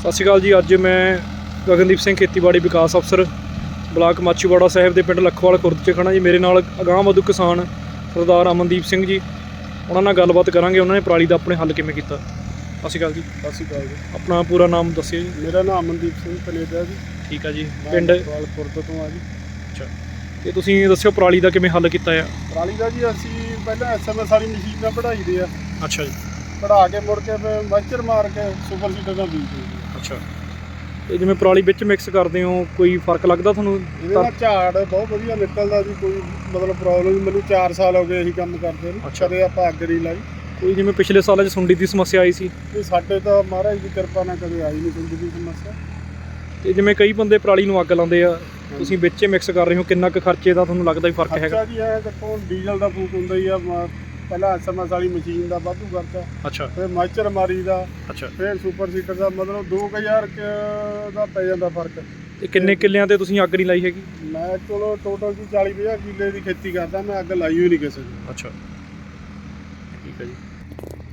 ਸਤਿ ਸ਼੍ਰੀ ਅਕਾਲ ਜੀ ਅੱਜ ਮੈਂ ਗਗਨਦੀਪ ਸਿੰਘ ਖੇਤੀਬਾੜੀ ਵਿਕਾਸ ਅਫਸਰ ਬਲਾਕ ਮਾਚੀਵਾੜਾ ਸਾਹਿਬ ਦੇ ਪਿੰਡ ਲੱਖਵਾਲ ਖੁਰਦ 'ਚ ਖੜਾ ਜੀ। ਮੇਰੇ ਨਾਲ ਅਗਾਂਹ ਵਧੂ ਕਿਸਾਨ ਸਰਦਾਰ ਅਮਨਦੀਪ ਸਿੰਘ ਜੀ। ਉਹਨਾਂ ਨਾਲ ਗੱਲਬਾਤ ਕਰਾਂਗੇ ਉਹਨਾਂ ਨੇ ਪਰਾਲੀ ਦਾ ਆਪਣੇ ਹੱਲ ਕਿਵੇਂ ਕੀਤਾ। ਸਤਿ ਸ਼੍ਰੀ ਅਕਾਲ ਜੀ। ਸਤਿ ਸ਼੍ਰੀ ਅਕਾਲ ਜੀ। ਆਪਣਾ ਪੂਰਾ ਨਾਮ ਦੱਸਿਓ ਜੀ। ਮੇਰਾ ਨਾਮ ਅਮਨਦੀਪ ਸਿੰਘ ਕਨੇਡਾ ਜੀ। ਠੀਕ ਆ ਜੀ। ਪਿੰਡ? ਵਾਲਪੁਰ ਤੋਂ ਆ ਜੀ। ਅੱਛਾ। ਤੇ ਤੁਸੀਂ ਦੱਸਿਓ ਪਰਾਲੀ ਦਾ ਕਿਵੇਂ ਹੱਲ ਕੀਤਾ ਆ? ਪਰਾਲੀ ਦਾ ਜੀ ਅਸੀਂ ਪਹਿਲਾਂ ਐਸਐਮਐਸ ਵਾਲੀ ਮਸ਼ੀਨ ਨਾਲ ਪੜਾਈ ਦੇ ਆ। ਅੱਛਾ ਜੀ। ਪੜਾ ਕੇ ਮੁੜ ਕੇ ਫਿਰ ਮੱਚਰ ਮਾਰ ਕੇ ਸੁਪਰ ਸੀਡਰ ਨਾਲ ਬੀਜ ਦਿੰਦੇ ਅੱਛਾ। ਤੇ ਜਿਵੇਂ ਪਰਾਲੀ ਵਿੱਚ ਮਿਕਸ ਕਰਦੇ ਹੋ ਕੋਈ ਫ਼ਰਕ ਲੱਗਦਾ ਤੁਹਾਨੂੰ? ਇਹਦੇ ਨਾਲ ਝਾੜ ਬਹੁਤ ਵਧੀਆ ਨਿਕਲਦਾ ਜੀ ਕੋਈ ਮਤਲਬ ਪ੍ਰੋਬਲਮ ਮੈਨੂੰ 4 ਸਾਲ ਹੋ ਗਏ ਇਹੀ ਕੰਮ ਕਰਦੇ ਨੂੰ। ਅੱਛਾ। ਕਦੇ ਆਪਾਂ ਅੱਗ ਨਹੀਂ ਲਾਈ। ਕੋਈ ਜਿਵੇਂ ਪਿਛਲੇ ਸਾਲਾਂ 'ਚ ਸੁੰਡੀ ਦੀ ਸਮੱਸਿਆ ਆਈ ਸੀ? ਤੇ ਸਾਡੇ ਤਾਂ ਮਹਾਰਾਜ ਦੀ ਕਿਰਪਾ ਨਾਲ ਕਦੇ ਆਈ ਨਹੀਂ ਜ਼ਿੰਦਗੀ ਦੀ ਸਮੱਸਿਆ। ਤੇ ਜਿਵੇਂ ਕਈ ਬੰਦੇ ਪਰਾਲੀ ਨੂੰ ਅੱਗ ਲਾਉਂਦੇ ਆ ਤੁਸੀਂ ਵਿੱਚ ਮਿਕਸ ਕਰ ਰਹੇ ਹੋ ਕਿੰਨਾ ਕੁ ਖਰਚੇ ਦਾ ਤੁਹਾਨੂੰ ਲੱਗਦਾ ਵੀ ਫ਼ਰਕ ਹੈਗਾ? ਖਰਚਾ ਜੀ ਹੈ ਦੇਖੋ ਡੀਜ਼ਲ ਦਾ ਫੂਕ ਹੁੰਦਾ ਹੀ ਆ ਮ- ਪਹਿਲਾਂ ਐਸਐਮਐਸ ਵਾਲੀ ਮਸ਼ੀਨ ਦਾ ਵਾਧੂ ਖਰਚਾ। ਅੱਛਾ। ਫਿਰ ਮੱਚਰ ਮਾਰੀ ਦਾ। ਅੱਛਾ। ਫਿਰ ਸੁਪਰ ਸੀਟਰ ਦਾ ਮਤਲਬ 2000 ਕ ਦਾ ਪੈ ਜਾਂਦਾ ਫ਼ਰਕ। ਤੇ ਕਿੰਨੇ ਕਿੱਲਿਆਂ ਤੇ ਤੁਸੀਂ ਅੱਗ ਨਹੀਂ ਲਾਈ ਹੈਗੀ? ਮੈਂ ਚਲੋ ਟੋਟਲ ਜੀ 40 50 ਕਿੱਲੇ ਦੀ ਖੇਤੀ ਕਰਦਾ ਮੈਂ ਅੱਗ ਲਾਈ ਹੋਈ ਨਹੀਂ ਕਿਸੇ ਨੂੰ ਅੱਛਾ। ਠੀਕ ਹੈ ਜੀ।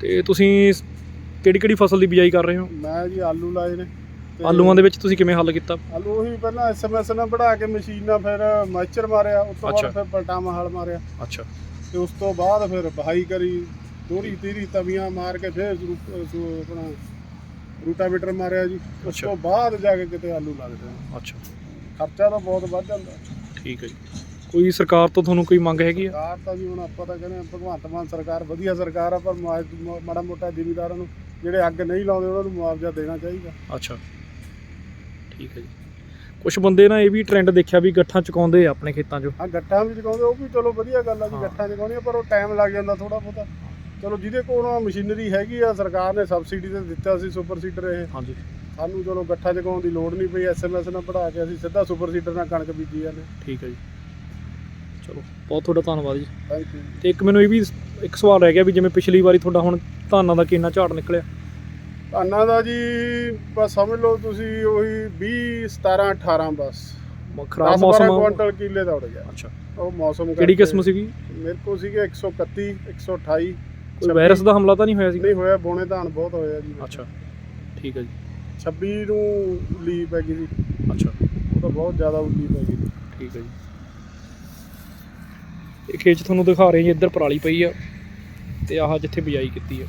ਤੇ ਤੁਸੀਂ ਕਿਹੜੀ ਕਿਹੜੀ ਫਸਲ ਦੀ ਬਿਜਾਈ ਕਰ ਰਹੇ ਹੋ? ਮੈਂ ਜੀ ਆਲੂ ਲਾਏ ਨੇ। ਆਲੂਆਂ ਦੇ ਵਿੱਚ ਤੁਸੀਂ ਕਿਵੇਂ ਹੱਲ ਕੀਤਾ? ਆਲੂ ਉਹੀ ਪਹਿਲਾਂ ਐਸਐਮਐਸ ਨਾਲ ਬਣਾ ਕੇ ਮਸ਼ੀਨ ਨਾਲ ਫਿਰ ਮਾਈਚਰ ਮਾਰਿਆ ਉਸ ਤੋਂ ਅੱਛਾ। ਬਾਅਦ ਫਿਰ ਪਲਟਾਵਾਂ ਹਲ ਮਾਰਿਆ। ਅੱਛਾ। ਤੇ ਉਸ ਤੋਂ ਬਾਅਦ ਫਿਰ ਬਹਾਈ ਕਰੀ ਦੋਹਰੀ ਤੀਰੀ ਤਵੀਆਂ ਮਾਰ ਕੇ ਫਿਰ ਰੂ- ਸੂ- ਆਪਣਾ ਰੂਟਾਵੇਟਰ ਮਾਰਿਆ ਜੀ। ਉਸ ਅੱਛਾ। ਤੋਂ ਬਾਅਦ ਜਾ ਕੇ ਕਿਤੇ ਆਲੂ ਲੱਗਦੇ ਆ। ਅੱਛਾ। ਖਰਚਾ ਤਾਂ ਬਹੁਤ ਵੱਧ ਜਾਂਦਾ। ਠੀਕ ਹੈ ਜੀ। ਕੋਈ ਸਰਕਾਰ ਤੋਂ ਤੁਹਾਨੂੰ ਕੋਈ ਮੰਗ ਹੈਗੀ ਆ? ਸਰਕਾਰ ਤਾਂ ਜੀ ਹੁਣ ਆਪਾਂ ਤਾਂ ਕਹਿੰਦੇ ਹਾਂ ਭਗਵੰਤ ਮਾਨ ਸਰਕਾਰ ਵਧੀਆ ਸਰਕਾਰ ਆ ਪਰ ਮੁਆਵਜ਼- ਮ- ਮਾੜਾ ਮੋਟਾ ਜ਼ਿਮੀਦਾਰਾਂ ਨੂੰ ਜਿਹੜੇ ਅੱਗ ਨਹੀਂ ਲਾਉਂਦੇ ਉਹਨਾਂ ਨੂੰ ਮੁਆਵਜ਼ਾ ਦੇਣਾ ਚਾਹੀਦਾ। ਅੱਛਾ। ਠੀਕ ਹੈ ਜੀ। ਕੁਝ ਬੰਦੇ ਨਾ ਇਹ ਵੀ ਟ੍ਰੈਂਡ ਦੇਖਿਆ ਵੀ ਗੱਠਾਂ ਚੁਕਾਉਂਦੇ ਆ ਆਪਣੇ ਖੇਤਾਂ 'ਚੋਂ। ਆ ਗੱਠਾਂ ਵੀ ਚਕਾਉਂਦੇ ਉਹ ਵੀ ਚਲੋ ਵਧੀਆ ਗੱਲ ਆ ਜੀ। ਗੱਠਾਂ ਚਕਾਉਣੀਆਂ ਪਰ ਉਹ ਟਾਈਮ ਲੱਗ ਜਾਂਦਾ ਥੋੜਾ ਬਹੁਤਾ। ਚਲੋ ਜਿਹਦੇ ਕੋਲ ਉਹ ਮਸ਼ੀਨਰੀ ਹੈਗੀ ਆ ਸਰਕਾਰ ਨੇ ਸਬਸਿਡੀ ਤੇ ਦਿੱਤਾ ਸੀ ਸੁਪਰ ਸੀਡਰ ਇਹ। ਹਾਂਜੀ। ਸਾਨੂੰ ਚਲੋ ਗੱਠਾਂ ਚਕਾਉਣ ਦੀ ਲੋੜ ਨਹੀਂ ਪਈ ਐਸਐਮਐਸ ਨਾਲ ਪੜਾ ਕੇ ਅਸੀਂ ਸਿੱਧਾ ਸੁਪਰ ਸੀਡਰ ਨਾਲ ਕਣਕ ਬੀਜੀ ਜਾਂਦੇ ਠੀਕ ਹੈ ਜੀ। ਚਲੋ ਬਹੁਤ ਤੁਹਾਡਾ ਧੰਨਵਾਦ ਜੀ। ਥੈਂਕ ਯੂ ਤੇ ਇੱਕ ਮੈਨੂੰ ਇਹ ਵੀ ਇੱਕ ਸਵਾਲ ਰਹਿ ਗਿਆ ਵੀ ਜਿਵੇਂ ਪਿਛਲੀ ਵਾਰੀ ਤੁਹਾਡਾ ਹੁਣ ਧਾਨਾਂ ਦਾ ਕਿੰਨਾ ਝਾੜ ਨਿਕਲਿਆ? ਧਾਨਾਂ ਦਾ ਜੀ ਬਸ ਸਮਝ ਲਓ ਤੁਸੀਂ ਉਹੀ 20 17 18 ਬਸ। ਖਰਾਬ 10 12 ਮੌਸਮ ਕੁਇੰਟਲ ਕਿੱਲੇ ਦਾ ਉੜ ਗਿਆ। ਅੱਛਾ। ਉਹ ਮੌਸਮ ਕਿਹੜੀ ਕਿਸਮ ਸੀਗੀ? ਮੇਰੇ ਕੋਲ ਸੀਗੇ 131 128 ਕੋਈ ਵਾਇਰਸ ਦਾ ਹਮਲਾ ਤਾਂ ਨਹੀਂ ਹੋਇਆ ਸੀ ਨਹੀਂ ਹੋਇਆ ਬੋਨੇ ਧਾਨ ਬਹੁਤ ਹੋਇਆ ਜੀ। ਅੱਛਾ। ਠੀਕ ਹੈ ਜੀ। 26 ਨੂੰ ਲੀ ਪੈ ਗਈ ਸੀ। ਅੱਛਾ। ਉਹ ਤਾਂ ਬਹੁਤ ਜ਼ਿਆਦਾ ਉੱਲੀ ਪੈ ਗਈ। ਠੀਕ ਹੈ ਜੀ। ਇਹ ਖੇਤ ਤੁਹਾਨੂੰ ਦਿਖਾ ਰਹੇ ਜੀ ਇੱਧਰ ਪਰਾਲੀ ਪਈ ਆ ਤੇ ਆਹ ਜਿੱਥੇ ਬਿਜਾਈ ਕੀਤੀ ਆ।